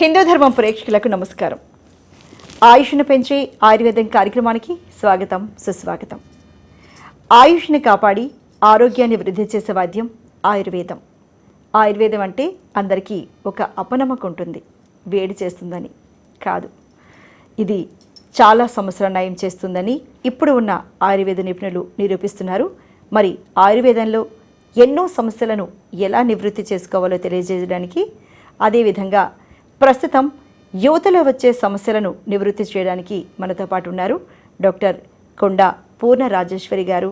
హిందూ ధర్మం ప్రేక్షకులకు నమస్కారం. ఆయుష్ను పెంచే ఆయుర్వేదం కార్యక్రమానికి స్వాగతం సుస్వాగతం. ఆయుష్ని కాపాడి ఆరోగ్యాన్ని వృద్ధి చేసే వాద్యం ఆయుర్వేదం. ఆయుర్వేదం అంటే అందరికీ ఒక అపనమ్మకం ఉంటుంది వేడి చేస్తుందని కాదు. ఇది చాలా సమస్యల నయం చేస్తుందని ఇప్పుడు ఉన్న ఆయుర్వేద నిపుణులు నిరూపిస్తున్నారు. మరి ఆయుర్వేదంలో ఎన్నో సమస్యలను ఎలా నివృత్తి చేసుకోవాలో తెలియజేయడానికి అదేవిధంగా ప్రస్తుతం యువతలో వచ్చే సమస్యలను నివృత్తి చేయడానికి మనతో పాటు ఉన్నారు డాక్టర్ కొండ పూర్ణ రాజేశ్వరి గారు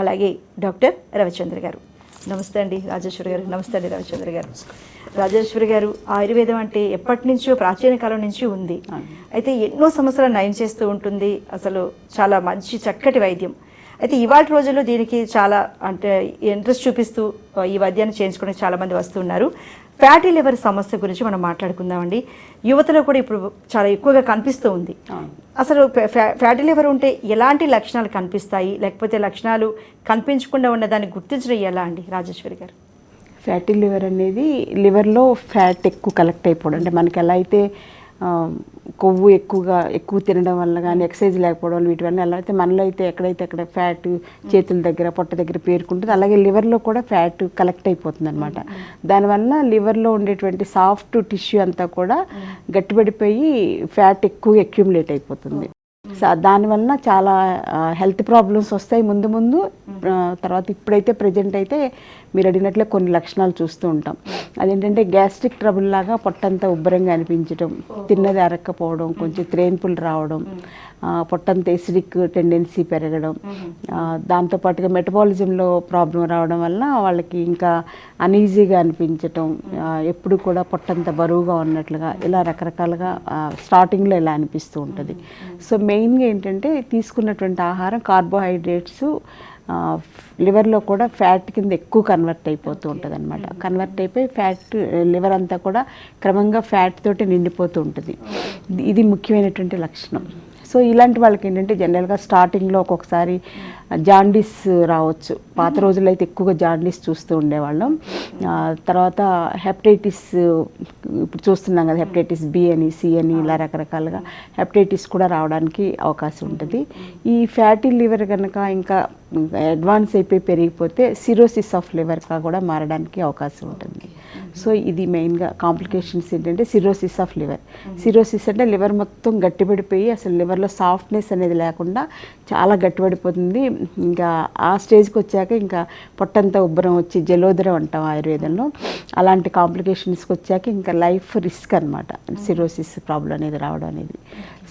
అలాగే డాక్టర్ రవిచంద్ర గారు. నమస్తే అండి రాజేశ్వరి గారు. నమస్తే అండి రవిచంద్ర గారు. రాజేశ్వరి గారు ఆయుర్వేదం అంటే ఎప్పటి నుంచో ప్రాచీన కాలం నుంచి ఉంది. అయితే ఎన్నో సమస్యలను నయం చేస్తూ ఉంటుంది. అసలు చాలా మంచి చక్కటి వైద్యం. అయితే ఇవాళ రోజుల్లో దీనికి చాలా అంటే ఇంట్రెస్ట్ చూపిస్తూ ఈ వైద్యాన్ని చేయించుకోవడానికి చాలా మంది వస్తున్నారు ఫ్యాటీ లివర్ సమస్య గురించి మనం మాట్లాడుకుందామండి. యువతలో కూడా ఇప్పుడు చాలా ఎక్కువగా కనిపిస్తూ ఉంది. అసలు ఫ్యా- ఫ్యా- ఫ్యాటీ లివర్ ఉంటే ఎలాంటి లక్షణాలు కనిపిస్తాయి? లేకపోతే లక్షణాలు కనిపించకుండా ఉన్న దాన్ని గుర్తించడం ఎలా అండి రాజేశ్వరి గారు? ఫ్యాటీ లివర్ అనేది లివర్లో ఫ్యాట్ ఎక్కువ కలెక్ట్ అయిపోవడం. అంటే మనకి ఎలా అయితే కొవ్వు ఎక్కువగా ఎక్కువ తినడం వల్ల కానీ ఎక్సర్సైజ్ లేకపోవడం వల్ల వీటి వల్ల ఎలా అయితే మనలో అయితే ఎక్కడైతే అక్కడ ఫ్యాట్ చేతుల దగ్గర పొట్ట దగ్గర పేరుకుంటుంది అలాగే లివర్లో కూడా ఫ్యాట్ కలెక్ట్ అయిపోతుంది అనమాట దానివల్ల లివర్లో ఉండేటువంటి సాఫ్ట్ టిష్యూ అంతా కూడా గట్టిపడిపోయి ఫ్యాట్ ఎక్కువ అక్యుములేట్ అయిపోతుంది. సో దానివల్ల చాలా హెల్త్ ప్రాబ్లమ్స్ వస్తాయి ముందు ముందు. తర్వాత ఇప్పుడైతే ప్రజెంట్ అయితే మీరు అడిగినట్లే కొన్ని లక్షణాలు చూస్తూ ఉంటాం. అదేంటంటే గ్యాస్ట్రిక్ ట్రబుల్ లాగా పొట్టంతా ఉబ్బరంగా అనిపించడం తిన్నది అరక్కపోవడం కొంచెం త్రేన్పులు రావడం పొట్టంత ఎసిడిక్ టెండెన్సీ పెరగడం దాంతోపాటుగా మెటబాలిజంలో ప్రాబ్లం రావడం వల్ల వాళ్ళకి ఇంకా అనీజీగా అనిపించటం ఎప్పుడు కూడా పొట్టంత బరువుగా ఉన్నట్లుగా ఇలా రకరకాలుగా స్టార్టింగ్లో ఇలా అనిపిస్తూ ఉంటుంది. సో మెయిన్గా ఏంటంటే తీసుకున్నటువంటి ఆహారం కార్బోహైడ్రేట్స్ లివర్లో కూడా ఫ్యాట్ కింద ఎక్కువ కన్వర్ట్ అయిపోతూ ఉంటుంది అనమాట కన్వర్ట్ అయిపోయి ఫ్యాట్ లివర్ అంతా కూడా క్రమంగా ఫ్యాట్ తోటి నిండిపోతూ ఉంటుంది. ఇది- ముఖ్యమైనటువంటి లక్షణం. సో ఇలాంటి వాళ్ళకి ఏంటంటే జనరల్గా స్టార్టింగ్లో ఒక్కొక్కసారి జాండీస్ రావచ్చు. పాత రోజుల్లో అయితే ఎక్కువగా జాండీస్ చూస్తూ ఉండేవాళ్ళం. తర్వాత హెపటైటిస్ ఇప్పుడు చూస్తున్నాం కదా హెపటైటిస్ బి అని సి అని ఇలా రకరకాలుగా హెపటైటిస్ కూడా రావడానికి అవకాశం ఉంటుంది. ఈ ఫ్యాటీ లివర్ కనుక ఇంకా అడ్వాన్స్ అయిపోయి పెరిగిపోతే సిరోసిస్ ఆఫ్ లివర్గా కూడా మారడానికి అవకాశం ఉంటుంది. సో ఇది మెయిన్గా కాంప్లికేషన్స్ ఏంటంటే సిరోసిస్ ఆఫ్ లివర్. సిరోసిస్ అంటే లివర్ మొత్తం గట్టిపడిపోయి అసలు లివర్లో సాఫ్ట్నెస్ అనేది లేకుండా చాలా గట్టిపడిపోతుంది. ఇంకా ఆ స్టేజ్కి వచ్చాక ఇంకా పొట్టంతా ఉబ్బరం వచ్చి జలోదరం అంటాం ఆయుర్వేదంలో. అలాంటి కాంప్లికేషన్స్కి వచ్చాక ఇంకా లైఫ్ రిస్క్ అనమాట సిరోసిస్ ప్రాబ్లం అనేది రావడం అనేది.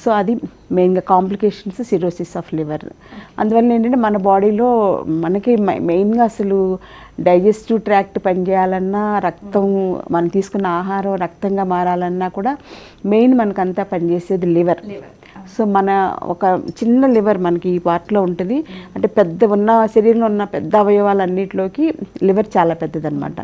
సో అది మెయిన్గా కాంప్లికేషన్స్ సిరోసిస్ ఆఫ్ లివర్. అందువల్ల ఏంటంటే మన బాడీలో మనకి మెయిన్గా అసలు డైజెస్టివ్ ట్రాక్ట్ పనిచేయాలన్నా రక్తం మనం తీసుకున్న ఆహారం రక్తంగా మారాలన్నా కూడా మెయిన్ మనకంతా పనిచేసేది లివర్. సో మన ఒక చిన్న లివర్ మనకి ఈ పార్ట్లో ఉంటుంది. అంటే పెద్ద ఉన్న శరీరంలో ఉన్న పెద్ద అవయవాలన్నిటిలోకి లివర్ చాలా పెద్దదన్నమాట.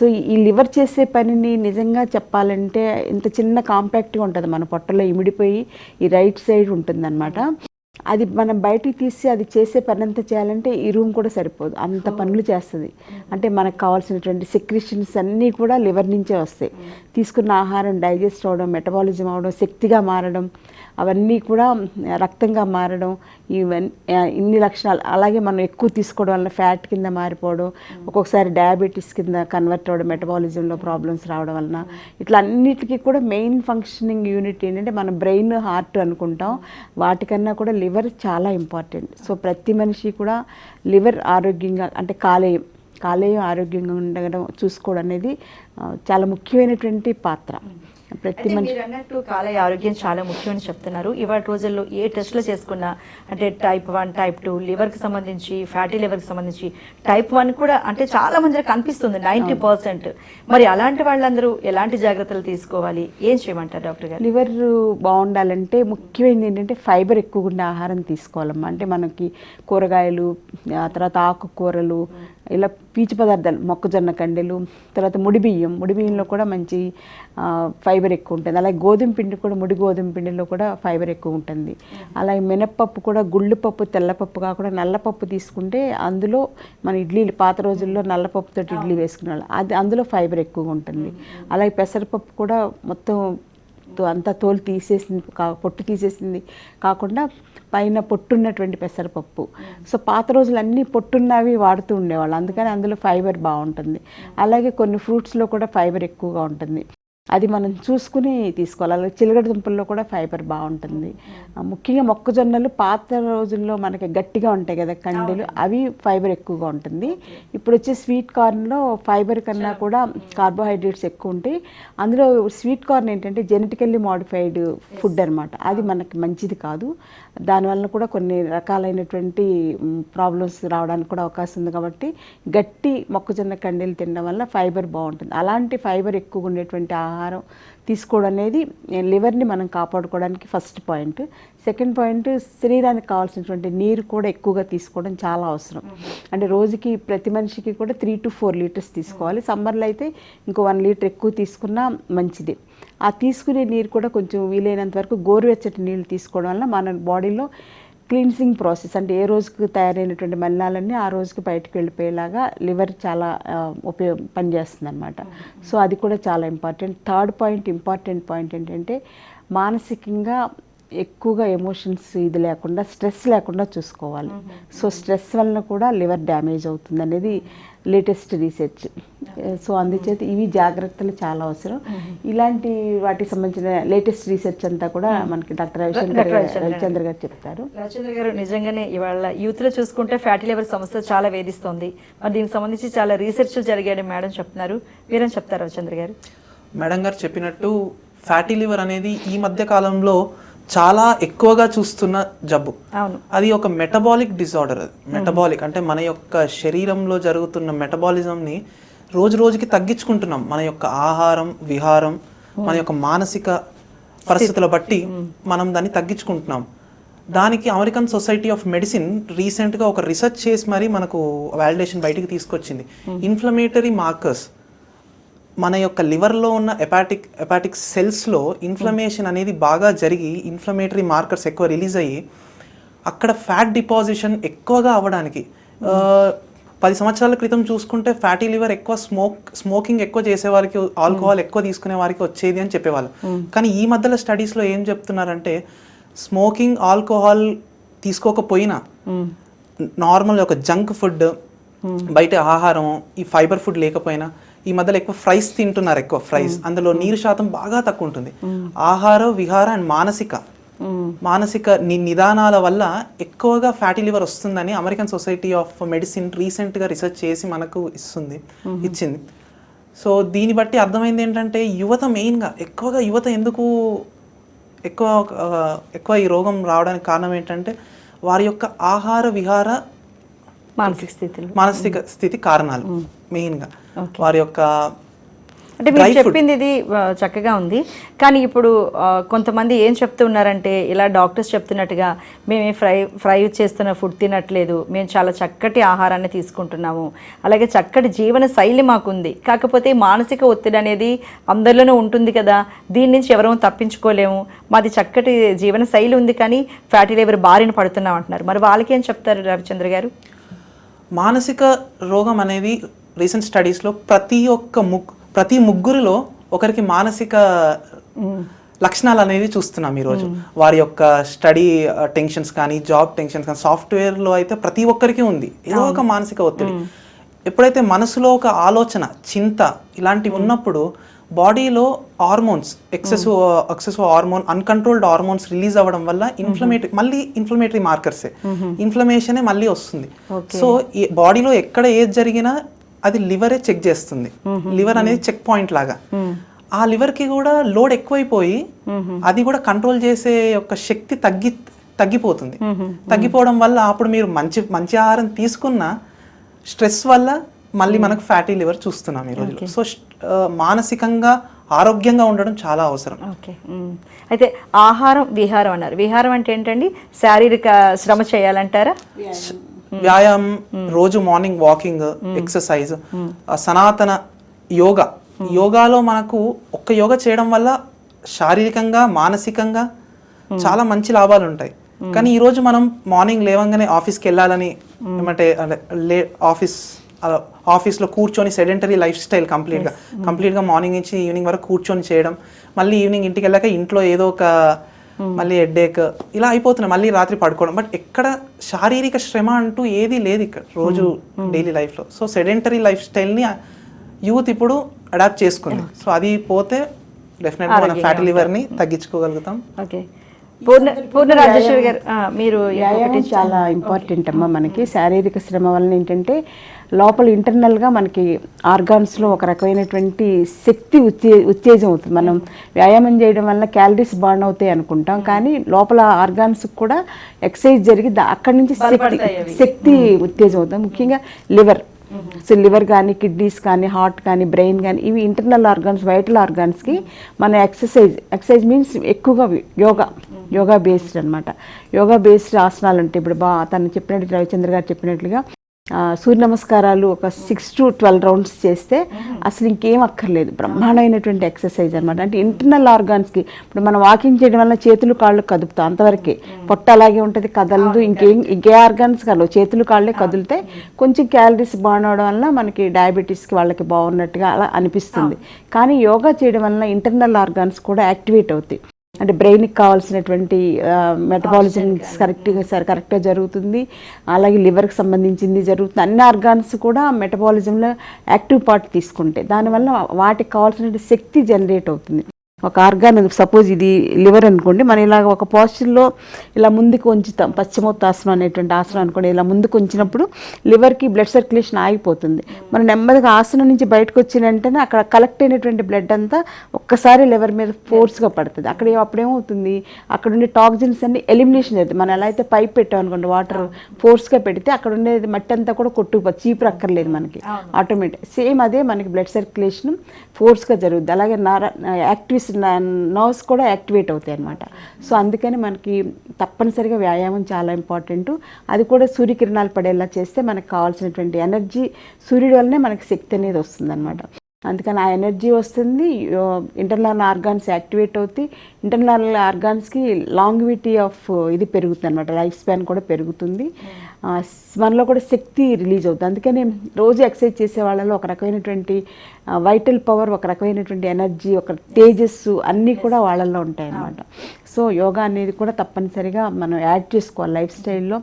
సో ఈ లివర్ చేసే పనిని నిజంగా చెప్పాలంటే ఇంత చిన్న కాంపాక్ట్గా ఉంటుంది. మన పొట్టలో ఇమిడిపోయి ఈ రైట్ సైడ్ ఉంటుందన్నమాట. అది మనం బయటికి తీసి అది చేసే పని అంతా చేయాలంటే ఈ రూమ్ కూడా సరిపోదు. అంత పనులు చేస్తుంది. అంటే మనకు కావాల్సినటువంటి సెక్రిషన్స్ అన్నీ కూడా లివర్ నుంచే వస్తాయి. తీసుకున్న ఆహారం డైజెస్ట్ అవ్వడం మెటబాలిజం అవ్వడం శక్తిగా మారడం అవన్నీ కూడా రక్తంగా మారడం ఇవన్నీ ఇన్ని లక్షణాలు. అలాగే మనం ఎక్కువ తీసుకోవడం వల్ల ఫ్యాట్ కింద మారిపోవడం ఒక్కొక్కసారి డయాబెటీస్ కింద కన్వర్ట్ అవ్వడం మెటబాలిజంలో ప్రాబ్లమ్స్ రావడం వలన. ఇట్లా అన్నిటికీ కూడా మెయిన్ ఫంక్షనింగ్ యూనిట్ ఏంటంటే మన బ్రెయిన్ హార్ట్ అనుకుంటాం. వాటికన్నా కూడా లివర్ చాలా ఇంపార్టెంట్. సో ప్రతి మనిషి కూడా లివర్ ఆరోగ్యంగా అంటే కాలేయం కాలేయం ఆరోగ్యంగా ఉండడం చూసుకోవడం అనేది చాలా ముఖ్యమైనటువంటి పాత్ర. ప్రతి మీరు అన్నట్టు కాలేయ ఆరోగ్యం చాలా ముఖ్యమని చెప్తున్నారు. ఇవాళ రోజుల్లో ఏ టెస్ట్లు చేసుకున్నా అంటే టైప్ వన్ టైప్ టూ లివర్కి సంబంధించి ఫ్యాటీ లివర్కి సంబంధించి టైప్ వన్ కూడా అంటే చాలా మంది కనిపిస్తుంది నైంటీ పర్సెంట్. మరి అలాంటి వాళ్ళందరూ ఎలాంటి జాగ్రత్తలు తీసుకోవాలి? ఏం చేయమంటారు డాక్టర్ గారు? లివర్ బాగుండాలంటే ముఖ్యమైనది ఏంటంటే ఫైబర్ ఎక్కువ ఉండే ఆహారం తీసుకోవాలమ్మా. అంటే మనకి కూరగాయలు ఆ తర్వాత ఆకుకూరలు ఇలా పీచు పదార్థాలు మొక్కజొన్న కండెలు తర్వాత ముడి బియ్యం. ముడి బియ్యంలో కూడా మంచి ఫైబర్ ఎక్కువ ఉంటుంది. అలాగే గోధుమ పిండి కూడా ముడి గోధుమ పిండిలో కూడా ఫైబర్ ఎక్కువ ఉంటుంది. అలాగే మినప్పప్పు కూడా గుళ్ళు పప్పు తెల్లపప్పు కాకుండా నల్లపప్పు తీసుకుంటే అందులో మన ఇడ్లీలు పాత రోజుల్లో నల్లపప్పుతో ఇడ్లీ వేసుకునే వాళ్ళు అది అందులో ఫైబర్ ఎక్కువగా ఉంటుంది. అలాగే పెసరపప్పు కూడా మొత్తం తో- అంతా తోలు తీసేసింది కా- పొట్టు తీసేసింది. కాకుండా పైన పొట్టున్నటువంటి పెసరపప్పు. సో పాత రోజులు అన్నీ పొట్టున్నవి వాడుతూ ఉండేవాళ్ళు. అందుకని అందులో ఫైబర్ బాగుంటుంది. అలాగే కొన్ని ఫ్రూట్స్లో కూడా ఫైబర్ ఎక్కువగా ఉంటుంది. అది మనం చూసుకుని తీసుకోవాలి. అలాగే చిలగడ దుంపల్లో కూడా ఫైబర్ బాగుంటుంది. ముఖ్యంగా మొక్కజొన్నలు పాత రోజుల్లో మనకి గట్టిగా ఉంటాయి కదా కండీలు అవి ఫైబర్ ఎక్కువగా ఉంటుంది. ఇప్పుడు వచ్చే స్వీట్ కార్న్లో ఫైబర్ కన్నా కూడా కార్బోహైడ్రేట్స్ ఎక్కువ ఉంటాయి. అందులో స్వీట్ కార్న్ ఏంటంటే జెనెటికల్లీ మాడిఫైడ్ ఫుడ్ అనమాట అది మనకి మంచిది కాదు. దానివల్ల కూడా కొన్ని రకాలైనటువంటి ప్రాబ్లమ్స్ రావడానికి కూడా అవకాశం ఉంది కాబట్టి గట్టి మొక్కజొన్న కండీలు తినడం వల్ల ఫైబర్ బాగుంటుంది. అలాంటి ఫైబర్ ఎక్కువ ఉండేటువంటి ఆహారం తీసుకోవడం అనేది లివర్ని మనం కాపాడుకోవడానికి ఫస్ట్ పాయింట్. సెకండ్ పాయింట్ శరీరానికి కావాల్సినటువంటి నీరు కూడా ఎక్కువగా తీసుకోవడం చాలా అవసరం. అంటే రోజుకి ప్రతి మనిషికి కూడా త్రీ టు ఫోర్ లీటర్స్ తీసుకోవాలి. సమ్మర్లో అయితే ఇంకో వన్ లీటర్ ఎక్కువ తీసుకున్నా మంచిది. ఆ తీసుకునే నీరు కూడా కొంచెం వీలైనంత వరకు గోరువెచ్చటి నీళ్ళు తీసుకోవడం వల్ల మన బాడీలో క్లీన్సింగ్ ప్రాసెస్ అంటే ఏ రోజుకి తయారైనటువంటి మలినాలన్నీ ఆ రోజుకి బయటకు వెళ్ళిపోయేలాగా లివర్ చాలా ఉపయోగ పనిచేస్తుంది అనమాట సో అది కూడా చాలా important. Third point important point ఏంటంటే మానసికంగా ఎక్కువగా ఎమోషన్స్ ఇది లేకుండా స్ట్రెస్ లేకుండా చూసుకోవాలి. సో స్ట్రెస్ వలన కూడా లివర్ డ్యామేజ్ అవుతుంది అనేది లేటెస్ట్ రీసెర్చ్. సో అందుచేత ఇవి జాగ్రత్తలు చాలా అవసరం. ఇలాంటి వాటికి సంబంధించిన లేటెస్ట్ రీసెర్చ్ అంతా కూడా మనకి డాక్టర్ రవిశంకర్ రవిచంద్ర గారు. రవిచంద్ర గారు చెప్తారు. రాజేంద్ర గారు నిజంగానే ఇవాళ యూత్లో చూసుకుంటే ఫ్యాటీ లివర్ సమస్య చాలా వేధిస్తోంది. మరి దీనికి సంబంధించి చాలా రీసెర్చ్ జరిగాయని మేడం చెప్తున్నారు. మీరేం చెప్తారు రాజేంద్ర గారు? మేడం గారు చెప్పినట్టు ఫ్యాటీ లివర్ అనేది ఈ మధ్య కాలంలో చాలా ఎక్కువగా చూస్తున్న జబ్బు. అది ఒక మెటబాలిక్ డిజార్డర్ అది. మెటబాలిక్ అంటే మన యొక్క శరీరంలో జరుగుతున్న మెటబాలిజంని రోజు రోజుకి తగ్గించుకుంటున్నాం. మన యొక్క ఆహారం విహారం మన యొక్క మానసిక పరిస్థితుల బట్టి మనం దాన్ని తగ్గించుకుంటున్నాం. దానికి అమెరికన్ సొసైటీ ఆఫ్ మెడిసిన్ రీసెంట్గా ఒక రీసెర్చ్ చేసి మరి మనకు వాలిడేషన్ బయటికి తీసుకొచ్చింది. ఇన్ఫ్లమేటరీ మార్కర్స్ మన యొక్క లివర్లో ఉన్న ఎపాటిక్ ఎపాటిక్ సెల్స్లో ఇన్ఫ్లమేషన్ అనేది బాగా జరిగి ఇన్ఫ్లమేటరీ మార్కర్స్ ఎక్కువ రిలీజ్ అయ్యి అక్కడ ఫ్యాట్ డిపాజిషన్ ఎక్కువగా అవ్వడానికి ఆ, పది సంవత్సరాల క్రితం చూసుకుంటే ఫ్యాటీ లివర్ ఎక్కువ స్మోక్ స్మోకింగ్ ఎక్కువ చేసే వారికి ఆల్కహాల్ ఎక్కువ తీసుకునే వారికి వచ్చేది అని చెప్పేవాళ్ళు. కానీ ఈ మధ్యలో స్టడీస్లో ఏం చెప్తున్నారంటే స్మోకింగ్ ఆల్కహాల్ తీసుకోకపోయినా నార్మల్ ఒక జంక్ ఫుడ్ బయట ఆహారం ఈ ఫైబర్ ఫుడ్ లేకపోయినా ఈ మధ్యలో ఎక్కువ ఫ్రైస్ తింటున్నారు ఎక్కువ ఫ్రైస్. అందులో నీరు శాతం బాగా తక్కువ ఉంటుంది ఆహార విహార అండ్ మానసిక. మానసిక నిదానాల వల్ల ఎక్కువగా ఫ్యాటీ లివర్ వస్తుందని అమెరికన్ సొసైటీ ఆఫ్ మెడిసిన్ రీసెంట్గా రీసెర్చ్ చేసి మనకు ఇస్తుంది ఇచ్చింది. సో దీన్ని బట్టి అర్థమైంది ఏంటంటే యువత మెయిన్గా ఎక్కువగా యువత ఎందుకు ఎక్కువ ఎక్కువ ఈ రోగం రావడానికి కారణం ఏంటంటే వారి యొక్క ఆహార విహార మానసిక స్థితిలో. మానసిక స్థితి కారణాలు మెయిన్గా వారి యొక్క అంటే మీరు చెప్పింది ఇది చక్కగా ఉంది. కానీ ఇప్పుడు కొంతమంది ఏం చెప్తున్నారంటే ఇలా డాక్టర్స్ చెప్తున్నట్టుగా మేము ఫ్రై ఫ్రై చేస్తున్న ఫుడ్ తినట్లేదు. మేము చాలా చక్కటి ఆహారాన్ని తీసుకుంటున్నాము. అలాగే చక్కటి జీవన శైలి మాకుంది. కాకపోతే మానసిక ఒత్తిడి అనేది అందరిలోనూ ఉంటుంది కదా. దీని నుంచి ఎవరూ తప్పించుకోలేము. మాది చక్కటి జీవన శైలి ఉంది కానీ ఫ్యాటీ లివర్ బారిన పడుతున్నాం అంటున్నారు. మరి వాళ్ళకి ఏం చెప్తారు రవిచంద్ర గారు? మానసిక రోగం అనేది రీసెంట్ స్టడీస్లో ప్రతి ఒక్క ముగ్ ప్రతి ముగ్గురిలో ఒకరికి మానసిక లక్షణాలు అనేది చూస్తున్నాం ఈరోజు. వారి యొక్క స్టడీ టెన్షన్స్ కానీ జాబ్ టెన్షన్స్ కానీ సాఫ్ట్వేర్లో అయితే ప్రతి ఒక్కరికి ఉంది. ఏదో ఒక మానసిక ఒత్తిడి. ఎప్పుడైతే మనసులో ఒక ఆలోచన చింత ఇలాంటివి ఉన్నప్పుడు బాడీలో hormones excessive excessive hormone uncontrolled hormones release అవ్వడం వల్ల ఇన్ఫ్లమేటరీ మళ్ళీ ఇన్ఫ్లమేటరీ మార్కర్సే ఇన్ఫ్లమేషనే మళ్ళీ వస్తుంది. సో బాడీలో ఎక్కడ ఏది జరిగినా అది లివరే చెక్ చేస్తుంది. లివర్ అనేది చెక్ పాయింట్ లాగా. ఆ లివర్కి కూడా లోడ్ ఎక్కువైపోయి అది కూడా కంట్రోల్ చేసే యొక్క శక్తి తగ్గి తగ్గిపోతుంది. తగ్గిపోవడం వల్ల అప్పుడు మీరు మంచి మంచి ఆహారం తీసుకున్న స్ట్రెస్ వల్ల మళ్ళీ మనకు ఫ్యాటీ లివర్ చూస్తున్నాం ఈ రోజులో సో మానసికంగా ఆరోగ్యంగా ఉండడం చాలా అవసరం. Okay hmm. అయితే ఆహారం విహారం అన్నారు. విహారం అంటే ఏంటండి? శారీరక శ్రమ చేయాలంటారా? వ్యాయామం రోజు మార్నింగ్ వాకింగ్ ఎక్సర్సైజ్ సనాతన యోగా. యోగాలో మనకు ఒక్క యోగా చేయడం వల్ల శారీరకంగా మానసికంగా చాలా మంచి లాభాలు ఉంటాయి. కానీ ఈ రోజు మనం మార్నింగ్ లేవంగానే ఆఫీస్కి వెళ్ళాలని ఏమంటే ఆఫీస్ ఆఫీస్లో కూర్చొని సెడెంటరీ లైఫ్ స్టైల్ కంప్లీట్గా కంప్లీట్గా మార్నింగ్ నుంచి ఈవినింగ్ వరకు కూర్చొని చేయడం మళ్ళీ ఈవినింగ్ ఇంటికి వెళ్ళాక ఇంట్లో ఏదో ఒక మళ్ళీ హెడ్ఏక్ ఇలా అయిపోతున్నాయి మళ్ళీ రాత్రి పడుకోవడం. బట్ ఎక్కడ శారీరక శ్రమ అంటూ ఏది లేదు ఇక్కడ రోజు డైలీ లైఫ్లో సో సెడెంటరీ లైఫ్ స్టైల్ని యూత్ ఇప్పుడు అడాప్ట్ చేసుకుంది. సో అది పోతే డెఫినెట్గా మన ఫ్యాటీ లివర్ని తగ్గించుకోగలుగుతాం. ఓకే పూర్ణ పూర్ణ రాజేశ్వరి గారు మీరు వ్యాయామం చాలా ఇంపార్టెంట్ అమ్మా మనకి. శారీరక శ్రమ వలన ఏంటంటే లోపల ఇంటర్నల్గా మనకి ఆర్గాన్స్లో ఒక రకమైనటువంటి శక్తి ఉత్తే ఉత్తేజం అవుతుంది. మనం వ్యాయామం చేయడం వల్ల క్యాలరీస్ బర్న్ అవుతాయి అనుకుంటాం. కానీ లోపల ఆర్గాన్స్ కూడా ఎక్సర్సైజ్ జరిగి అక్కడి నుంచి శక్తి శక్తి ఉత్తేజం అవుతుంది. ముఖ్యంగా లివర్. సో లివర్ కానీ కిడ్నీస్ కానీ హార్ట్ కానీ బ్రెయిన్ కానీ ఇవి ఇంటర్నల్ ఆర్గాన్స్ వైటల్ ఆర్గాన్స్కి మన ఎక్సర్సైజ్ ఎక్సర్సైజ్ మీన్స్ ఎక్కువగా యోగా యోగా బేస్డ్ అనమాట యోగా బేస్డ్ ఆసనాలు ఉంటాయి ఇప్పుడు బా తను చెప్పినట్టు రవిచంద్ర గారు చెప్పినట్లుగా సూర్య నమస్కారాలు ఒక సిక్స్ టు ట్వెల్వ్ రౌండ్స్ చేస్తే అసలు ఇంకేం అక్కర్లేదు. బ్రహ్మాండమైనటువంటి ఎక్సర్సైజ్ అనమాట అంటే ఇంటర్నల్ ఆర్గాన్స్కి ఇప్పుడు మనం వాకింగ్ చేయడం వల్ల చేతులు కాళ్ళు కదుపుతాం అంతవరకే. పొట్ట అలాగే ఉంటుంది కదలదు ఇంకేం ఇంకే ఆర్గాన్స్ కలవు చేతులు కాళ్ళే కదులుతాయి కొంచెం క్యాలరీస్ బాగుండడం వల్ల మనకి డయాబెటీస్కి వాళ్ళకి బాగున్నట్టుగా అలా అనిపిస్తుంది. కానీ యోగా చేయడం వల్ల ఇంటర్నల్ ఆర్గాన్స్ కూడా యాక్టివేట్ అవుతాయి. అంటే బ్రెయిన్కి కావాల్సినటువంటి మెటబాలిజం కరెక్ట్గా సరే కరెక్ట్గా జరుగుతుంది. అలాగే లివర్కి సంబంధించింది జరుగుతుంది. అన్ని ఆర్గాన్స్ కూడా మెటబాలిజంలో యాక్టివ్ పార్ట్ తీసుకుంటాయి. దానివల్ల వాటికి కావాల్సిన శక్తి జనరేట్ అవుతుంది. ఒక ఆర్గాన్ సపోజ్ ఇది లివర్ అనుకోండి మనం ఇలాగ ఒక పోస్చర్లో ఇలా ముందుకు ఉంచుతాం. పశ్చిమోత్తాసనం అనేటువంటి ఆసనం అనుకోండి ఇలా ముందుకు ఉంచినప్పుడు లివర్కి బ్లడ్ సర్క్యులేషన్ ఆగిపోతుంది. మనం నెమ్మదిగా ఆసనం నుంచి బయటకు వచ్చిన వెంటనే అక్కడ కలెక్ట్ అయినటువంటి బ్లడ్ అంతా ఒక్కసారి లివర్ మీద ఫోర్స్గా పడుతుంది. అక్కడ అప్పుడేమవుతుంది అక్కడ ఉండే టాక్సిన్స్ అన్ని ఎలిమినేషన్ అవుతుంది మనం ఎలా అయితే పైప్ పెట్టాం అనుకోండి వాటర్ ఫోర్స్గా పెడితే అక్కడ ఉండేది మట్టి అంతా కూడా కొట్టుకుపో చీపురు అక్కర్లేదు మనకి. ఆటోమేటిక్ సేమ్ అదే మనకి బ్లడ్ సర్క్యులేషన్ ఫోర్స్గా జరుగుద్ది. అలాగే నర యాక్టివ్స్ నర్వ్స్ కూడా యాక్టివేట్ అవుతాయి అనమాట సో అందుకని మనకి తప్పనిసరిగా వ్యాయామం చాలా ఇంపార్టెంట్. అది కూడా సూర్యకిరణాలు పడేలా చేస్తే మనకు కావాల్సినటువంటి ఎనర్జీ సూర్యుడి వల్లనే మనకి శక్తి అనేది వస్తుంది అందుకని ఆ ఎనర్జీ వస్తుంది ఇంటర్నల్ ఆర్గాన్స్ యాక్టివేట్ అవుతాయి ఇంటర్నల్ ఆర్గాన్స్కి లాంగ్విటీ ఆఫ్ ఇది పెరుగుతుంది అనమాట లైఫ్ స్పాన్ కూడా పెరుగుతుంది. ఆ, మనలో కూడా శక్తి రిలీజ్ అవుతుంది. అందుకని రోజు ఎక్సర్సైజ్ చేసే వాళ్ళలో ఒక రకమైనటువంటి వైటల్ పవర్ ఒక రకమైనటువంటి ఎనర్జీ ఒక తేజస్సు అన్నీ కూడా వాళ్ళల్లో ఉంటాయి అన్నమాట సో యోగా అనేది కూడా తప్పనిసరిగా మనం యాడ్ చేసుకోవాలి. లైఫ్ స్టైల్లో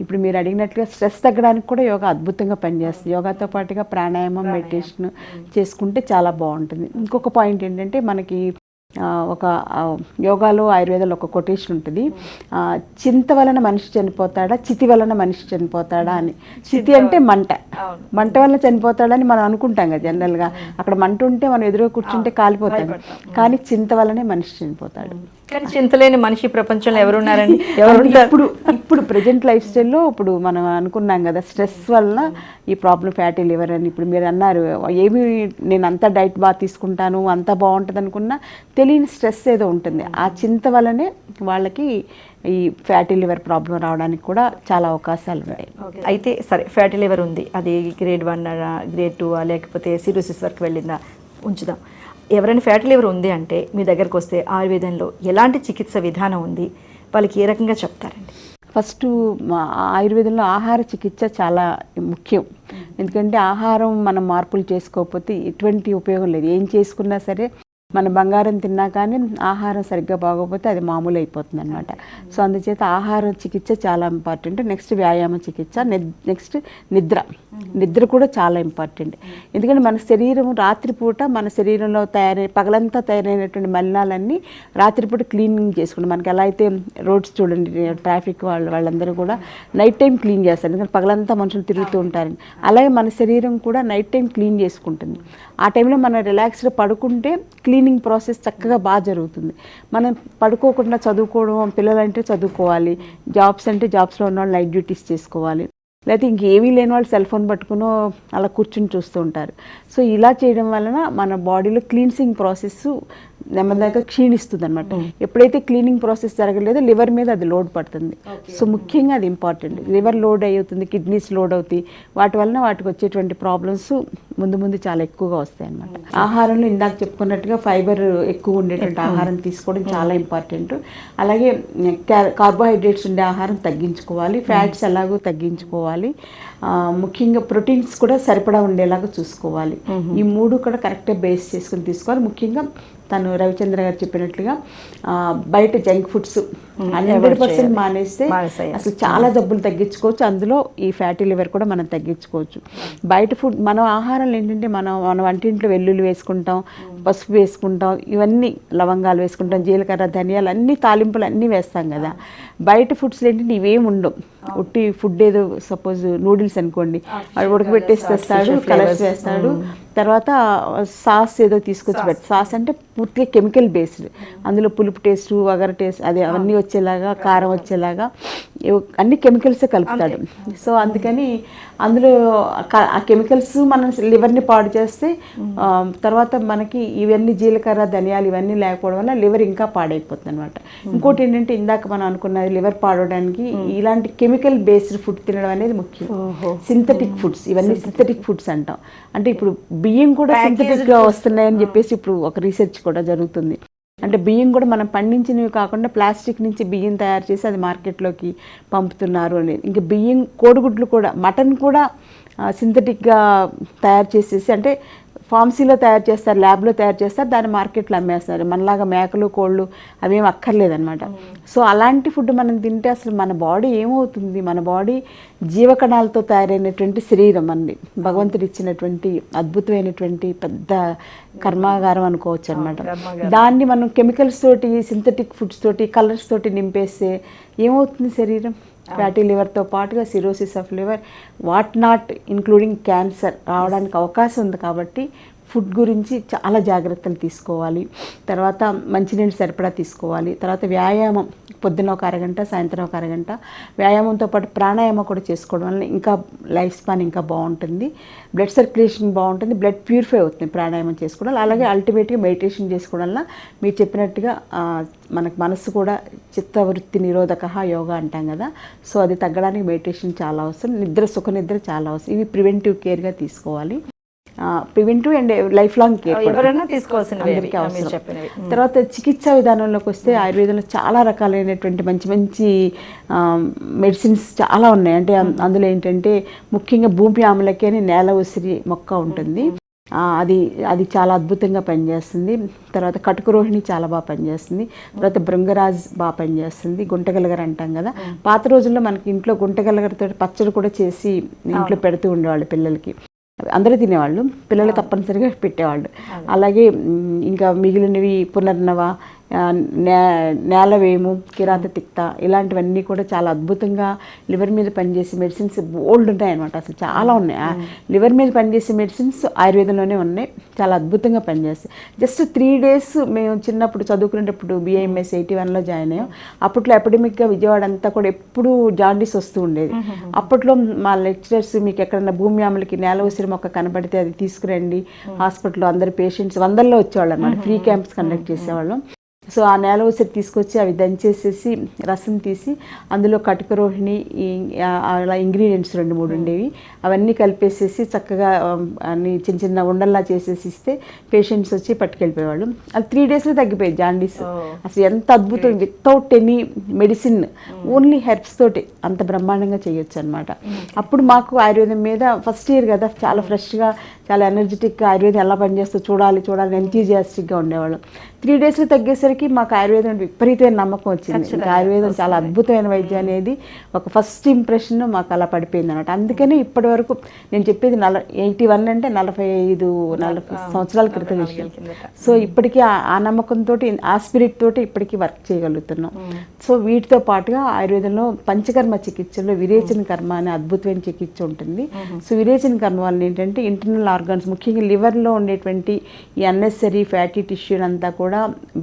ఇప్పుడు మీరు అడిగినట్లుగా స్ట్రెస్ తగ్గడానికి కూడా యోగా అద్భుతంగా పనిచేస్తుంది. యోగాతో పాటుగా ప్రాణాయామం మెడిటేషన్ చేసుకుంటే చాలా బాగుంటుంది. ఇంకొక పాయింట్ ఏంటంటే మనకి ఒక యోగాలో ఆయుర్వేదంలో ఒక కొటేషన్ ఉంటుంది. చింత వలన మనిషి చనిపోతాడా? చితి వలన మనిషి చనిపోతాడా అని. చితి అంటే మంట. మంట వల్ల చనిపోతాడని మనం అనుకుంటాం కదా జనరల్గా. అక్కడ మంట ఉంటే మనం ఎదురుగా కూర్చుంటే కాలిపోతాం. కానీ చింత వల్లనే మనిషి చనిపోతాడు. కానీ చింతలేని మనిషి ప్రపంచంలో ఎవరున్నారండి? ఎవరుంటారు ఇప్పుడు ఇప్పుడు ప్రజెంట్ లైఫ్ స్టైల్లో ఇప్పుడు మనం అనుకున్నాం కదా స్ట్రెస్ వల్ల ఈ ప్రాబ్లం ఫ్యాటీ లివర్ అని ఇప్పుడు మీరు అన్నారు ఏమి నేను అంతా డైట్ బాగా తీసుకుంటాను అంతా బాగుంటుంది అనుకున్నా తెలియని స్ట్రెస్ ఏదో ఉంటుంది. ఆ చింత వల్లనే వాళ్ళకి ఈ ఫ్యాటీ లివర్ ప్రాబ్లం రావడానికి కూడా చాలా అవకాశాలు ఉంటాయి అయితే సరే ఫ్యాటీ లివర్ ఉంది. అది గ్రేడ్ వన్ గ్రేడ్ టూ లేకపోతే సిరోసిస్ వరకు వెళ్ళిందా? ఉంచుదాం. ఎవరైనా ఫ్యాటీ లివర్ ఉంది అంటే మీ దగ్గరకు వస్తే ఆయుర్వేదంలో ఎలాంటి చికిత్స విధానం ఉంది? వాళ్ళకి ఏ రకంగా చెప్తారండి? ఫస్ట్ ఆయుర్వేదంలో ఆహార చికిత్స చాలా ముఖ్యం. ఎందుకంటే ఆహారం మనం మార్పులు చేసుకోకపోతే ఎటువంటి ఉపయోగం లేదు. ఏం చేసుకున్నా సరే మన బంగారం తిన్నా కానీ ఆహారం సరిగ్గా బాగోకపోతే అది మామూలు అయిపోతుంది అనమాట సో అందుచేత ఆహార చికిత్స చాలా ఇంపార్టెంట్. నెక్స్ట్ వ్యాయామ చికిత్స నెక్స్ట్ నిద్ర. నిద్ర కూడా చాలా ఇంపార్టెంట్. ఎందుకంటే మన శరీరం రాత్రిపూట మన శరీరంలో తయారై పగలంతా తయారైనటువంటి మలినాలన్నీ రాత్రిపూట క్లీనింగ్ చేసుకుంటాం మనకి ఎలా అయితే రోడ్స్ చూడండి ట్రాఫిక్ వాళ్ళు వాళ్ళందరూ కూడా నైట్ టైం క్లీన్ చేస్తారు. ఎందుకంటే పగలంతా మనుషులు తిరుగుతూ ఉంటారని అలాగే మన శరీరం కూడా నైట్ టైం క్లీన్ చేసుకుంటుంది. ఆ టైంలో మనం రిలాక్స్గా పడుకుంటే క్లీనింగ్ ప్రాసెస్ చక్కగా బాగా జరుగుతుంది. మనం పడుకోకుండా చదువుకోవడం పిల్లలంటే చదువుకోవాలి. జాబ్స్ అంటే జాబ్స్లో ఉన్న వాళ్ళు నైట్ డ్యూటీస్ చేసుకోవాలి. లేకపోతే ఇంకేమీ లేని వాళ్ళు సెల్ ఫోన్ పట్టుకునో అలా కూర్చుని చూస్తూ ఉంటారు. సో ఇలా చేయడం వలన మన బాడీలో క్లీన్సింగ్ ప్రాసెస్ నెమ్మదిగా క్షీణిస్తుంది అనమాట ఎప్పుడైతే క్లీనింగ్ ప్రాసెస్ జరగలేదో లివర్ మీద అది లోడ్ పడుతుంది. సో ముఖ్యంగా అది ఇంపార్టెంట్. లివర్ లోడ్ అవుతుంది కిడ్నీస్ లోడ్ అవుతాయి. వాటి వలన వాటికి వచ్చేటువంటి ప్రాబ్లమ్స్ ముందు ముందు చాలా ఎక్కువగా వస్తాయి అనమాట ఆహారంలో ఇందాక చెప్పుకున్నట్టుగా ఫైబర్ ఎక్కువ ఉండేటువంటి ఆహారం తీసుకోవడం చాలా ఇంపార్టెంట్. అలాగే కార్బోహైడ్రేట్స్ ఉండే ఆహారం తగ్గించుకోవాలి. ఫ్యాట్స్ ఎలాగో తగ్గించుకోవాలి. ముఖ్యంగా ప్రోటీన్స్ కూడా సరిపడా ఉండేలాగా చూసుకోవాలి. ఈ మూడు కూడా కరెక్ట్గా బేస్ చేసుకుని తీసుకోవాలి. ముఖ్యంగా తను రవిచంద్ర గారు చెప్పినట్లుగా బయట జంక్ ఫుడ్స్ హండ్రెడ్ పర్సెంట్ మానేస్తే. అసలు చాలా జబ్బులు తగ్గించుకోవచ్చు. అందులో ఈ ఫ్యాటీ లివర్ కూడా మనం తగ్గించుకోవచ్చు. బయట ఫుడ్ మన ఆహారాలు ఏంటంటే మనం మన వంటింట్లో వెల్లుల్లి వేసుకుంటాం పసుపు వేసుకుంటాం ఇవన్నీ లవంగాలు వేసుకుంటాం జీలకర్ర ధనియాలు అన్ని తాలింపులు అన్నీ వేస్తాం కదా. బయట ఫుడ్స్ ఏంటంటే ఇవేం ఉండవు. ఉట్టి ఫుడ్ ఏదో సపోజ్ నూడిల్స్ అనుకోండి వాడు ఉడకబెట్టేసి తెస్తాడు కలర్స్ వేస్తాడు తర్వాత సాస్ ఏదో తీసుకొచ్చి పెడతాడు. సాస్ అంటే పూర్తిగా కెమికల్ బేస్డ్ అందులో పులుపు టేస్ట్ వగర టేస్ట్ అదే అవన్నీ వచ్చేలాగా కారం వచ్చేలాగా అన్ని కెమికల్సే కలుపుతాడు. సో అందుకని అందులో ఆ కెమికల్స్ మన లివర్ని పాడు చేస్తే తర్వాత మనకి ఇవన్నీ జీలకర్ర ధనియాలు ఇవన్నీ లేకపోవడం వల్ల లివర్ ఇంకా పాడైపోతుంది అనమాట ఇంకోటి ఏంటంటే ఇందాక మనం అనుకున్నది లివర్ పాడవడానికి ఇలాంటి కెమికల్ బేస్డ్ ఫుడ్ తినడం అనేది ముఖ్యం. సింథటిక్ ఫుడ్స్ ఇవన్నీ సింథటిక్ ఫుడ్స్ అంటాం. అంటే ఇప్పుడు బియ్యం కూడా సింథటిక్గా వస్తున్నాయని చెప్పేసి ఇప్పుడు ఒక రీసెర్చ్ కూడా జరుగుతుంది. అంటే బియ్యం కూడా మనం పండించినవి కాకుండా ప్లాస్టిక్ నుంచి బియ్యం తయారు చేసి అది మార్కెట్లోకి పంపుతున్నారు అనేది ఇంకా బియ్యం కోడిగుడ్లు కూడా మటన్ కూడా సింథటిక్గా తయారు చేసేసి అంటే ఫార్మసీలో తయారు చేస్తారు ల్యాబ్లో తయారు చేస్తారు దాన్ని మార్కెట్లో అమ్మేస్తారు మనలాగా మేకలు కోళ్ళు అవేం అక్కర్లేదన్నమాట. సో అలాంటి ఫుడ్ మనం తింటే అసలు మన బాడీ ఏమవుతుంది? మన బాడీ జీవకణాలతో తయారైనటువంటి శరీరం అండి. భగవంతుడు ఇచ్చినటువంటి అద్భుతమైనటువంటి పెద్ద కర్మాగారం అనుకోవచ్చు అనమాట దాన్ని మనం కెమికల్స్ తోటి సింథటిక్ ఫుడ్స్ తోటి కలర్స్ తోటి నింపేస్తే ఏమవుతుంది శరీరం? ఫ్యాటీ లివర్తో పాటుగా cirrhosis of liver what not including cancer రావడానికి అవకాశం ఉంది కాబట్టి ఫుడ్ గురించి చాలా జాగ్రత్తలు తీసుకోవాలి. తర్వాత మంచినీళ్ళు సరిపడా తీసుకోవాలి. తర్వాత వ్యాయామం పొద్దున ఒక అరగంట సాయంత్రం ఒక అరగంట. వ్యాయామంతో పాటు ప్రాణాయామం కూడా చేసుకోవడం వల్ల ఇంకా లైఫ్ స్పాన్ ఇంకా బాగుంటుంది. బ్లడ్ సర్క్యులేషన్ బాగుంటుంది. బ్లడ్ ప్యూరిఫై అవుతుంది ప్రాణాయామం చేసుకోవడం అలాగే అల్టిమేట్గా మెడిటేషన్ చేసుకోవడం వల్ల మీరు చెప్పినట్టుగా మనకు మనసు కూడా చిత్తవృత్తి నిరోధక యోగా అంటాం కదా. సో అది తగ్గడానికి మెడిటేషన్ చాలా అవసరం. నిద్ర సుఖ నిద్ర చాలా అవసరం. ఇవి ప్రివెంటివ్ కేర్గా తీసుకోవాలి. Preventive and life long care ఎవరైనా చెప్పినవి. తర్వాత చికిత్సా విధానంలోకి వస్తే ఆయుర్వేదంలో చాలా రకాలైనటువంటి మంచి మంచి మెడిసిన్స్ చాలా ఉన్నాయి. అంటే అందులో ఏంటంటే ముఖ్యంగా భూమి ఆమ్లకి అని నేల ఉసిరి మొక్క ఉంటుంది. అది అది చాలా అద్భుతంగా పనిచేస్తుంది. తర్వాత కటుకురోహిణి చాలా బాగా పనిచేస్తుంది. తర్వాత భృంగరాజ్ బాగా పనిచేస్తుంది. గుంటగలగర అంటాం కదా. పాత రోజుల్లో మనకి ఇంట్లో గుంటగలగరతో పచ్చడి కూడా చేసి ఇంట్లో పెడుతూ ఉండేవాళ్ళు పిల్లలకి. అందరూ తినేవాళ్ళు పిల్లలు తప్పనిసరిగా పెట్టేవాళ్ళు. అలాగే ఇంకా మిగిలినవి పునర్నవ నే నేలవేము కిరాత తిక్త ఇలాంటివన్నీ కూడా చాలా అద్భుతంగా లివర్ మీద పనిచేసే మెడిసిన్స్ బోల్డ్ ఉన్నాయి అనమాట అసలు చాలా ఉన్నాయి. లివర్ మీద పనిచేసే మెడిసిన్స్ ఆయుర్వేదంలోనే ఉన్నాయి. చాలా అద్భుతంగా పనిచేస్తాయి. జస్ట్ త్రీ డేస్ మేము చిన్నప్పుడు చదువుకునేటప్పుడు బిఐఎంఎస్ ఎయిటీ వన్లో జాయిన్ అయ్యాం. అప్పట్లో ఎపిడమిక్గా విజయవాడ అంతా కూడా ఎప్పుడు జాండీస్ వస్తూ ఉండేది. అప్పట్లో మా లెక్చరర్స్ మీకు ఎక్కడన్నా భూమి ఆమెలకి నేల ఉసిరి మొక్క కనబడితే అది తీసుకురండి. హాస్పిటల్లో అందరు పేషెంట్స్ వందల్లో వచ్చేవాళ్ళు అనమాట ఫ్రీ క్యాంప్స్ కండక్ట్ చేసేవాళ్ళం. సో ఆ నేల ఉసిరి తీసుకొచ్చి అవి దంచేసేసి రసం తీసి అందులో కటుకరోహిణి ఈ- ఆ- అలా ఇంగ్రీడియంట్స్ రెండు మూడు ఉండేవి. అవన్నీ కలిపేసేసి చక్కగా అన్ని చిన్న చిన్న ఉండల్లా చేసేసి ఇస్తే పేషెంట్స్ వచ్చి పట్టుకెళ్ళిపోయేవాళ్ళు. అది త్రీ డేస్లో తగ్గిపోయేది జాండీస్. అసలు ఎంత అద్భుతం without any medicine only herbs తోటి అంత బ్రహ్మాండంగా చేయొచ్చు అనమాట అప్పుడు మాకు ఆయుర్వేదం మీద ఫస్ట్ ఇయర్ కదా చాలా ఫ్రెష్గా చాలా ఎనర్జెటిక్గా ఆయుర్వేదం ఎలా పనిచేస్తుందో చూడాలి చూడాలి ఎంతీజియాస్టిక్గా ఉండేవాళ్ళం. త్రీ డేస్లో తగ్గేసరికి మాకు ఆయుర్వేదం విపరీతమైన నమ్మకం వచ్చింది. ఆయుర్వేదం చాలా అద్భుతమైన వైద్యం అనేది ఒక ఫస్ట్ ఇంప్రెషన్ మాకు అలా పడిపోయింది అనమాట అందుకని ఇప్పటి వరకు నేను చెప్పేది నల ఎయిటీ వన్ అంటే నలభై ఐదు నలభై సంవత్సరాల క్రితం విషయం సో ఇప్పటికీ ఆ- ఆ నమ్మకంతో ఆ స్పిరిట్ తోటి ఇప్పటికీ వర్క్ చేయగలుగుతున్నాం. సో వీటితో పాటుగా ఆయుర్వేదంలో పంచకర్మ చికిత్సలో విరేచన కర్మ అనే అద్భుతమైన చికిత్స ఉంటుంది. సో విరేచన కర్మ వల్ల ఏంటంటే ఇంటర్నల్ ఆర్గాన్స్. ముఖ్యంగా లివర్లో ఉండేటువంటి ఈ అన్నెసరీ ఫ్యాటీ టిష్యూ అంతా కూడా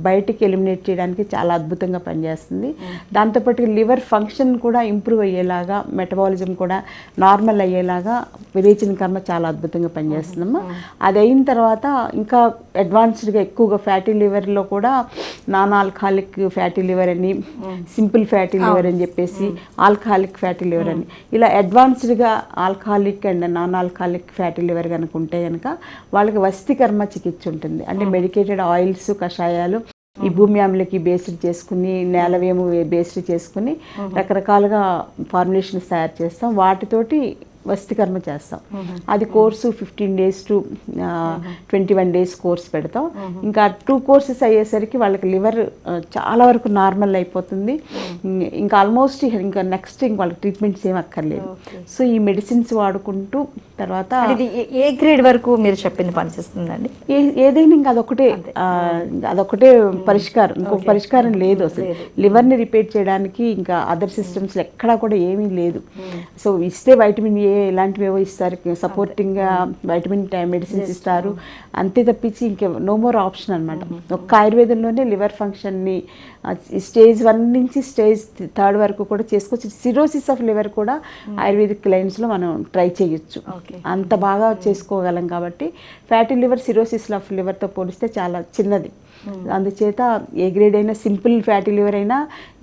బయటికి ఎలిమినేట్ చేయడానికి చాలా అద్భుతంగా పనిచేస్తుంది. దాంతోపాటు లివర్ ఫంక్షన్ కూడా ఇంప్రూవ్ అయ్యేలాగా మెటబాలిజం కూడా నార్మల్ అయ్యేలాగా విరేచన కర్మ చాలా అద్భుతంగా పనిచేస్తుందమ్మా. అది అయిన తర్వాత ఇంకా అడ్వాన్స్డ్గా ఎక్కువగా ఫ్యాటీ లివర్లో కూడా నాన్ ఆల్కహాలిక్ ఫ్యాటీ లివర్ అని సింపుల్ ఫ్యాటీ లివర్ అని చెప్పేసి ఆల్కహాలిక్ ఫ్యాటీ లివర్ అని. ఇలా అడ్వాన్స్డ్గా alcoholic and non alcoholic fatty liver కనుక ఉంటే కనుక వాళ్ళకి వస్తికర్మ చికిత్స ఉంటుంది. అంటే మెడికేటెడ్ ఆయిల్స్ కషాయాలు ఈ భూమి ఆమ్లకి బేస్డ్ చేసుకుని నేలవేము బేస్డ్ చేసుకుని రకరకాలుగా ఫార్ములేషన్స్ తయారు చేస్తాం. వాటితోటి వస్తికర్మ చేస్తాం. అది course fifteen days to twenty one days course పెడతాం. ఇంకా టూ కోర్సెస్ అయ్యేసరికి వాళ్ళకి లివర్ చాలా వరకు నార్మల్ అయిపోతుంది. ఇంకా ఆల్మోస్ట్ ఇంకా నెక్స్ట్ ఇంక వాళ్ళకి ట్రీట్మెంట్స్ ఏం అక్కర్లేదు. సో ఈ మెడిసిన్స్ వాడుకుంటూ తర్వాత ఇది ఏ- గ్రేడ్ వరకు మీరు చెప్పింది పనిచేస్తుందండి? ఏ- ఏదైనా ఇంకా అదొకటే అదొకటే పరిష్కారం. ఇంకొక పరిష్కారం లేదు అసలు. లివర్ని రిపేర్ చేయడానికి ఇంకా అదర్ సిస్టమ్స్ ఎక్కడా కూడా ఏమీ లేదు. సో ఇస్తే వైటమిన్ ఏ ఇలాంటివి ఏవో ఇస్తారు. సపోర్టింగ్గా వైటమిన్ మెడిసిన్స్ ఇస్తారు. అంతే తప్పించి ఇంకే నో మోర్ ఆప్షన్ అనమాట ఒక్క ఆయుర్వేదంలోనే లివర్ ఫంక్షన్ని స్టేజ్ వన్ నుంచి స్టేజ్ థర్డ్ వరకు కూడా చేసుకోవచ్చు సిరోసిస్ ఆఫ్ లివర్ కూడా ఆయుర్వేదిక్ లైన్స్లో మనం ట్రై చేయొచ్చు. అంత బాగా చేసుకోగలం కాబట్టి ఫ్యాటీ లివర్ సిరోసిస్ ఆఫ్ లివర్తో పోలిస్తే చాలా చిన్నది. అందుచేత ఏ గ్రేడ్ అయినా సింపుల్ ఫ్యాటీ లివర్ అయినా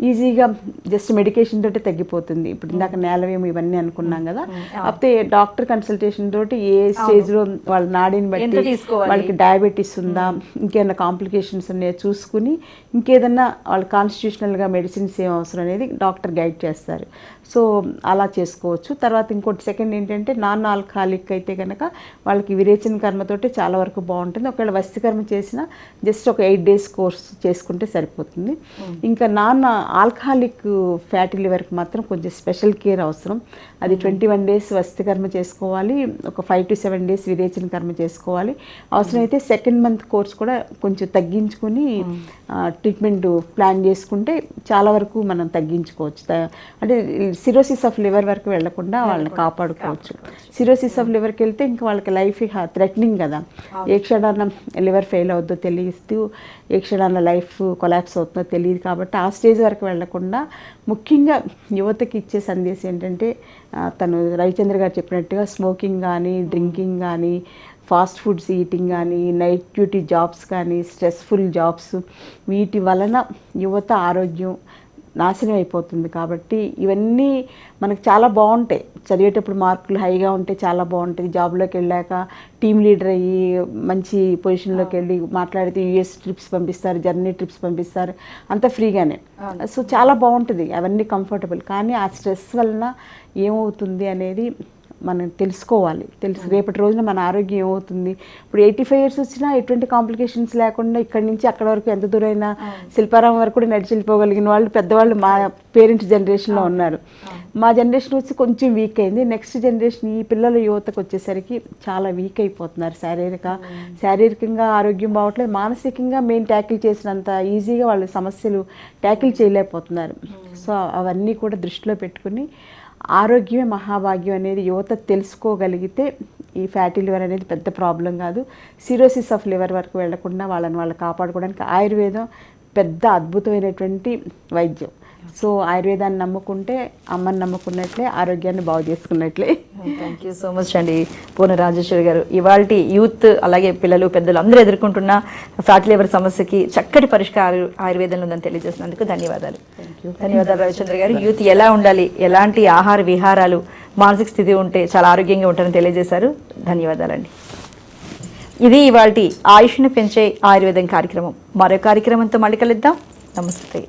ఈజీగా జస్ట్ మెడికేషన్ తోటి తగ్గిపోతుంది. ఇప్పుడు ఇందాక నేలవేమో ఇవన్నీ అనుకున్నాం కదా కాకపోతే డాక్టర్ కన్సల్టేషన్ తోటి ఏ స్టేజ్లో వాళ్ళ నాడిని బట్టి? వాళ్ళకి డయాబెటీస్ ఉందా ఇంకేమైనా కాంప్లికేషన్స్ ఉన్నాయో చూసుకుని ఇంకేదన్నా వాళ్ళ కాన్స్టిట్యూషనల్గా మెడిసిన్స్ ఏం అవసరం అనేది డాక్టర్ గైడ్ చేస్తారు. సో అలా చేసుకోవచ్చు. తర్వాత ఇంకోటి సెకండ్ ఏంటంటే నాన్ ఆల్కహాలిక్ అయితే కనుక వాళ్ళకి విరేచన కర్మతోటి చాలా వరకు బాగుంటుంది. ఒకవేళ వస్తి కర్మ చేసిన జస్ట్ ఒక ఎయిట్ డేస్ కోర్స్ చేసుకుంటే సరిపోతుంది. ఇంకా నాన్ ఆల్కహాలిక్ ఫ్యాటీ లివర్కి మాత్రం కొంచెం స్పెషల్ కేర్ అవసరం. అది ట్వంటీ వన్ డేస్ వస్తి కర్మ చేసుకోవాలి ఒక ఫైవ్ టు సెవెన్ డేస్ విరేచన కర్మ చేసుకోవాలి. అవసరమైతే సెకండ్ మంత్ కోర్స్ కూడా కొంచెం తగ్గించుకొని ట్రీట్మెంట్ ప్లాన్ చేసుకుంటే చాలా వరకు మనం తగ్గించుకోవచ్చు. అంటే సిరోసిస్ ఆఫ్ లివర్ వరకు వెళ్ళకుండా వాళ్ళని కాపాడుకోవచ్చు. సిరోసిస్ ఆఫ్ లివర్కి వెళ్తే ఇంకా వాళ్ళకి లైఫ్ థ్రెటనింగ్ కదా. ఏ క్షణాన లివర్ ఫెయిల్ అవుద్దో తెలియస్తూ ఏ క్షణాన లైఫ్ కొలాప్స్ అవుతుందో తెలియదు కాబట్టి ఆ స్టేజ్ వరకు వెళ్ళకుండా ముఖ్యంగా యువతకి ఇచ్చే సందేశం ఏంటంటే తను రవిచంద్ర గారు చెప్పినట్టుగా స్మోకింగ్ కానీ డ్రింకింగ్ కానీ ఫాస్ట్ ఫుడ్స్ ఈటింగ్ కానీ నైట్ డ్యూటీ జాబ్స్ కానీ స్ట్రెస్ఫుల్ జాబ్స్ వీటి వలన యువత ఆరోగ్యం నాశనం అయిపోతుంది కాబట్టి ఇవన్నీ మనకు చాలా బాగుంటాయి. చదివేటప్పుడు మార్కులు హైగా ఉంటే చాలా బాగుంటుంది. జాబ్లోకి వెళ్ళాక టీమ్ లీడర్ అయ్యి మంచి పొజిషన్లోకి వెళ్ళి మాట్లాడితే యూఎస్ ట్రిప్స్ పంపిస్తారు జర్నీ ట్రిప్స్ పంపిస్తారు అంత ఫ్రీగానే. సో చాలా బాగుంటుంది. అవన్నీ కంఫర్టబుల్. కానీ ఆ స్ట్రెస్ వలన ఏమవుతుంది అనేది మనం తెలుసుకోవాలి. తెలుసు. రేపటి రోజున మన ఆరోగ్యం ఏమవుతుంది? ఇప్పుడు ఎయిటీ ఫైవ్ ఇయర్స్ వచ్చినా ఎటువంటి కాంప్లికేషన్స్ లేకుండా ఇక్కడి నుంచి అక్కడ వరకు ఎంత దూరైనా శిల్పారామం వరకు కూడా నడిచి వెళ్ళిపోగలిగిన వాళ్ళు పెద్దవాళ్ళు మా పేరెంట్స్ జనరేషన్లో ఉన్నారు. మా జనరేషన్ వచ్చి కొంచెం వీక్ అయింది. నెక్స్ట్ జనరేషన్ ఈ పిల్లల యువతకు వచ్చేసరికి చాలా వీక్ అయిపోతున్నారు శారీరక శారీరకంగా ఆరోగ్యం బాగట్లేదు. మానసికంగా మెయిన్ ట్యాకిల్ చేసినంత ఈజీగా వాళ్ళ సమస్యలు ట్యాకిల్ చేయలేకపోతున్నారు. సో అవన్నీ కూడా దృష్టిలో పెట్టుకుని ఆరోగ్యమే మహాభాగ్యం అనేది యువత తెలుసుకోగలిగితే ఈ ఫ్యాటీ లివర్ అనేది పెద్ద ప్రాబ్లం కాదు. సిరోసిస్ ఆఫ్ లివర్ వరకు వెళ్ళకుండా వాళ్ళని వాళ్ళు కాపాడుకోవడానికి ఆయుర్వేదం పెద్ద అద్భుతమైనటువంటి వైద్యం. సో ఆయుర్వేదాన్ని నమ్ముకుంటే అమ్మని నమ్ముకున్నట్లే ఆరోగ్యాన్ని బాగు చేసుకున్నట్లే. థ్యాంక్ యూ సో మచ్ అండి పూర్ణ రాజేశ్వరి గారు ఇవాళ యూత్ అలాగే పిల్లలు పెద్దలు అందరూ ఎదుర్కొంటున్న ఫ్యాట్ లివర్ సమస్యకి చక్కటి పరిష్కారం ఆయుర్వేదంలో ఉందని తెలియజేసినందుకు ధన్యవాదాలు. ధన్యవాదాలు రవిచంద్ర గారు. యూత్ ఎలా ఉండాలి? ఎలాంటి ఆహార విహారాలు మానసిక స్థితి ఉంటే చాలా ఆరోగ్యంగా ఉంటారని తెలియజేశారు. ధన్యవాదాలండి. ఇది ఇవాళ ఆయుష్ను పెంచే ఆయుర్వేదం కార్యక్రమం. మరో కార్యక్రమంతో మళ్ళీ కలుద్దాం. నమస్తే.